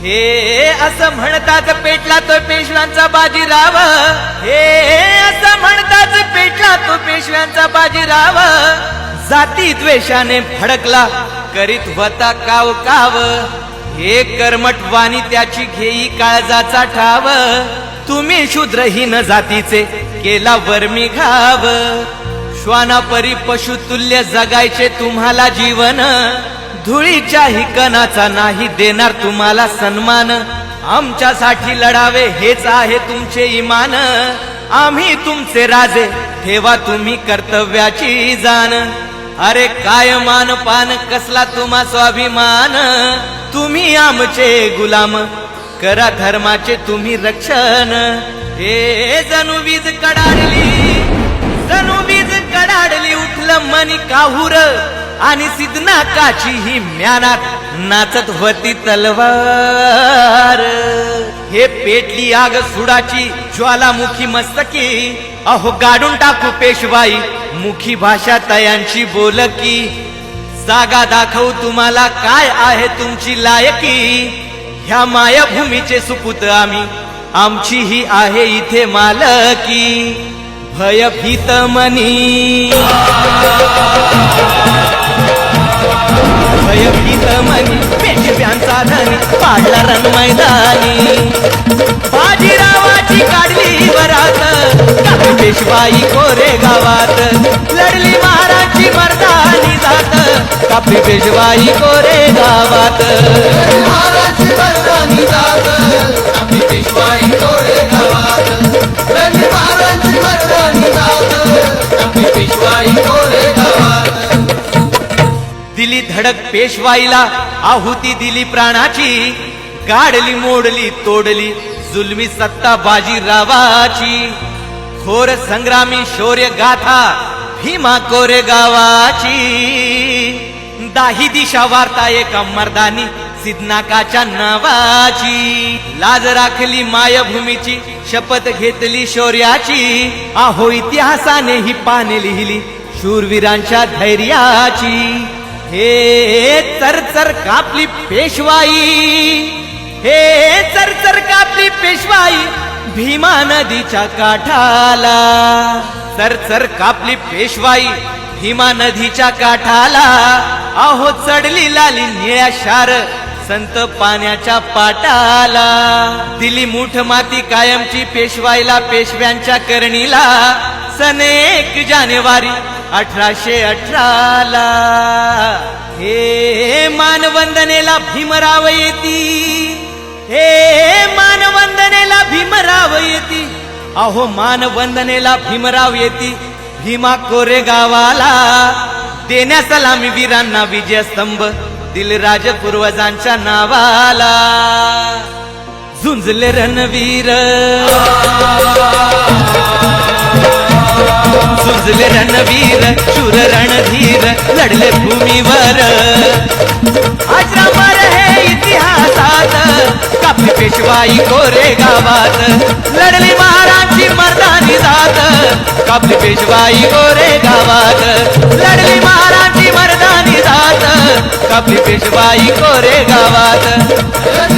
हे असं म्हणताच पेटला तो पेशव्यांचा बाजीराव. हे असं म्हणताच पेटला तो पेशव्यांचा बाजीराव. जाती द्वेषाने फडकला करीत होता काव काव. हे कर्मट वाणी त्याची घेई काळजाचा ठाव. तुम्ही शूद्रहीन जातीचे केला वर्मी घाव. श्वानापरी पशुतुल्य जगायचे तुम्हाला जीवन. धुळीच्याही कणाचा नाही देणार तुम्हाला सन्मान. आमच्यासाठी लढावे हेच आहे तुमचे इमान. आम्ही तुमचे राजे ठेवा तुम्ही कर्तव्याची जाण. अरे काय मान पान कसला तुम्हा स्वाभिमान? तुम्ही आमचे गुलाम करा धर्माचे तुम्ही रक्षण. हे जणू वीज कडाडली जणू वीज कडाडली उठलं मनी काहूर. आणि सिद्धनाकाची ही म्यानात नाचत होती तलवार. हे पेटली आग सुडाची ज्वालामुखी मस्तकी. अहो गाडून टाकू पेशवाई मुखी भाषा तयांची बोलकी. जागा दाखवू तुम्हाला काय आहे तुमची लायकी? ह्या मायाभूमीचे सुपुत आम्ही आमची ही आहे इथे मालकी. भयभीत मनी. रण मैदानी बाजीरावाची काढली वरात. कापी पेशवाई कोरे गावात. लढली महाराजची मर्दानी जात. कोरे गावात. मर्दानी जात. गावात. मर्दानी कोरे गावात. दिली धडक पेशवाईला आहुती दिली प्राणाची. काढली मोडली तोडली जुलमी सत्ता बाजीरावाची खोर संग्रामी शौर्य गाथा भीमा कोरे गावाची. दाही दिशा वार्ता एका मर्दानी सिद्धनाकाच्या नावाची. लाज राखली मायभूमीची शपथ घेतली शौर्याची. आहो इतिहासाने ही पाने लिहिली शूरवीरांच्या धैर्याची. हे चरचर कापली पेशवाई. हे चरचर कापली पेशवाई भीमा नदीच्या काठाला. चरचर कापली पेशवाई भीमा नदीच्या काठाला. अहो चढली लाली निळ्या शार संत पाण्याच्या पाटाला. दिली मुठ माती कायमची पेशवाईला पेशव्यांच्या करणीला. सन एक जानेवारी अठराशे अठराला. हे मानवंदनेला भीमराव येती भीमराव येती. अहो मानवंदनेला भीमराव येती. भीमा कोरे गावाला. देण्या सलामी वीरांना विजय स्तंभ दिलराज पूर्वजांच्या नावाला. झुंजले रणवीर. गाजले रणवीर शूर रणधीर लढले भूमीवर. अजरामर हे इतिहासात कापली पेशवाई कोरे गावात. लढली महाराजची मर्दानी जात कापली पेशवाई कोरे गावात. लढली महाराजची मर्दानी जात कापली पेशवाई कोरे गावात.